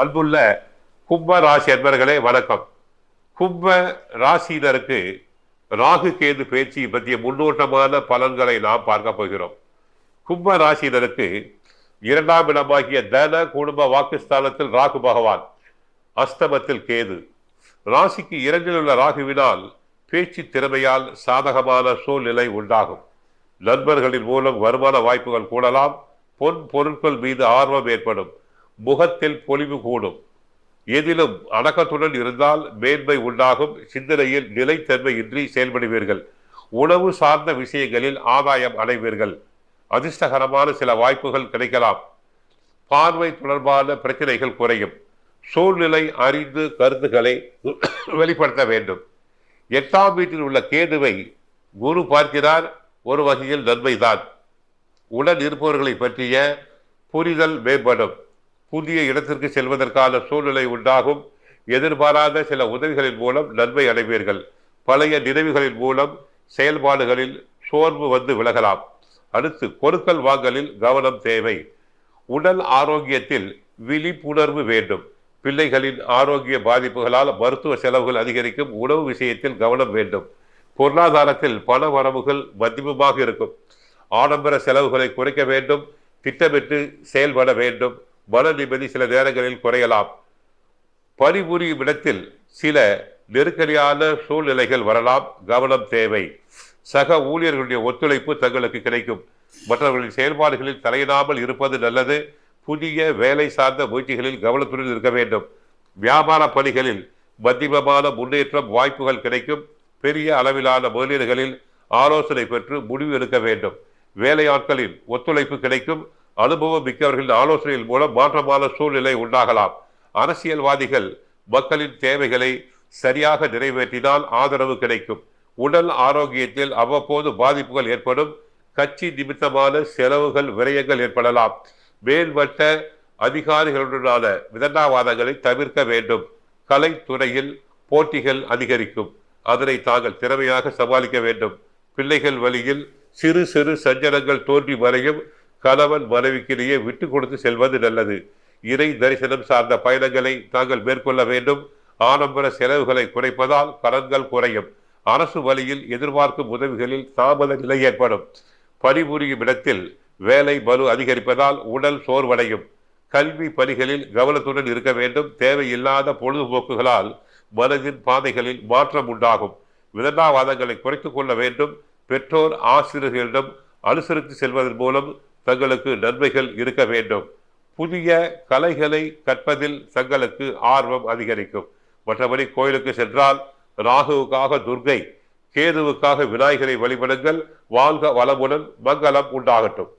அன்புள்ள கும்ப ராசி அன்பர்களே வணக்கம். கும்ப ராசியினருக்கு ராகு கேது பேச்சு பற்றிய முன்னோட்டமான பலன்களை நாம் பார்க்க போகிறோம். கும்ப ராசியினருக்கு இரண்டாம் இடமாகிய தன குடும்ப வாக்குஸ்தானத்தில் ராகு பகவான் அஸ்தமத்தில் கேது. ராசிக்கு இரண்டில் உள்ள ராகுவினால் பேச்சு திறமையால் சாதகமான சூழ்நிலை உண்டாகும். நண்பர்களின் மூலம் வருமான வாய்ப்புகள் கூடலாம். பொன் பொருட்கள் மீது ஆர்வம் ஏற்படும். முகத்தில் பொலிவு கூடும். எதிலும் அடக்கத்துடன் இருந்தால் மேன்மை உண்டாகும். சிந்தனையில் நிலைத்தன்மை இன்றி செயல்படுவீர்கள். உணவு சார்ந்த விஷயங்களில் ஆதாயம் அடைவீர்கள். அதிர்ஷ்டகரமான சில வாய்ப்புகள் கிடைக்கலாம். பார்வை தொடர்பான பிரச்சனைகள் குறையும். சூழ்நிலை அறிந்து கருத்துக்களை வெளிப்படுத்த வேண்டும். எட்டாம் வீட்டில் உள்ள கேதுவை குரு பார்க்கிறார். ஒரு வகையில் நன்மைதான். உடன் இருப்பவர்களை பற்றிய புரிதல் மேம்படும். புதிய இடத்திற்கு செல்வதற்கான சூழ்நிலை உண்டாகும். எதிர்பாராத சில உதவிகளின் மூலம் நன்மை அடைவீர்கள். பழைய நினைவுகளின் மூலம் செயல்பாடுகளில் சோர்வு வந்து விலகலாம். அடுத்து பொருட்கள் வாங்கலில் கவனம் தேவை. உடல் ஆரோக்கியத்தில் விழிப்புணர்வு வேண்டும். பிள்ளைகளின் ஆரோக்கிய பாதிப்புகளால் மருத்துவ செலவுகள் அதிகரிக்கும் உணவு விஷயத்தில் கவனம் வேண்டும். பொருளாதாரத்தில் பண வரவுகள் மதிப்புமாக இருக்கும். ஆடம்பர செலவுகளை குறைக்க வேண்டும். திட்டமிட்டு செயல்பட வேண்டும். மன நிம்மதி சில நேரங்களில் குறையலாம். பணிபுரியும் இடத்தில் சில நெருக்கடியான சூழ்நிலைகள் வரலாம். கவனம் தேவை. சக ஊழியர்களுடைய ஒத்துழைப்பு தங்களுக்கு கிடைக்கும். மற்றவர்களின் செயல்பாடுகளில் தலையிடாமல் இருப்பது நல்லது. புதிய வேலை சார்ந்த முயற்சிகளில் கவனத்துடன் இருக்க வேண்டும். வியாபார பணிகளில் மத்தியமமான முன்னேற்றம் வாய்ப்புகள் கிடைக்கும். பெரிய அளவிலான முதலீடுகளில் ஆலோசனை பெற்று முடிவு எடுக்க வேண்டும். வேலையாட்களின் ஒத்துழைப்பு கிடைக்கும். அனுபவம் மிக்கவர்களின் ஆலோசனைகள் மூலம் மாற்றமான சூழ்நிலை உண்டாகலாம். அரசியல்வாதிகள் மக்களின் தேவைகளை சரியாக நிறைவேற்றினால் ஆதரவு கிடைக்கும். உடல் ஆரோக்கியத்தில் அவ்வப்போது பாதிப்புகள் ஏற்படும். கட்சி நிமித்தமான செலவுகள் விரயங்கள் ஏற்படலாம். மேல்மட்ட அதிகாரிகளுடனான விதண்டாவாதங்களை தவிர்க்க வேண்டும். கலைத்துறையில் போட்டிகள் அதிகரிக்கும். அதனை தாங்கள் திறமையாக சமாளிக்க வேண்டும். பிள்ளைகள் வழியில் சிறு சிறு சஞ்சலங்கள் தோன்றி வரையும் கணவன் மனைவிக்கிடையே விட்டு கொடுத்து செல்வது நல்லது. இறை தரிசனம் சார்ந்த பயணங்களை தாங்கள் மேற்கொள்ள வேண்டும். ஆடம்பர செலவுகளை குறைப்பதால் கடன்கள் குறையும். அரசு வழியில் எதிர்பார்க்கும் உதவிகளில் தாமத நிலை ஏற்படும். பணிபுரியும் இடத்தில் வேலை பலு அதிகரிப்பதால் உடல் சோர்வடையும். கல்வி பணிகளில் கவனத்துடன் இருக்க வேண்டும். தேவையில்லாத பொழுதுபோக்குகளால் மனதின் பாதைகளில் மாற்றம் உண்டாகும். விதண்டாவாதங்களை குறைத்து கொள்ள வேண்டும். பெற்றோர் ஆசிரியர்களிடம் அனுசரித்து செல்வதன் மூலம் தங்களுக்கு நன்மைகள் இருக்க வேண்டும். புதிய கலைகளை கற்பதில் தங்களுக்கு ஆர்வம் அதிகரிக்கும். மற்றபடி கோயிலுக்கு சென்றால் ராகுவுக்காக துர்கை கேதுவுக்காக விநாயகரை வழிபடுங்கள். வாழ்க வளமுடன் மங்களம் உண்டாகட்டும்.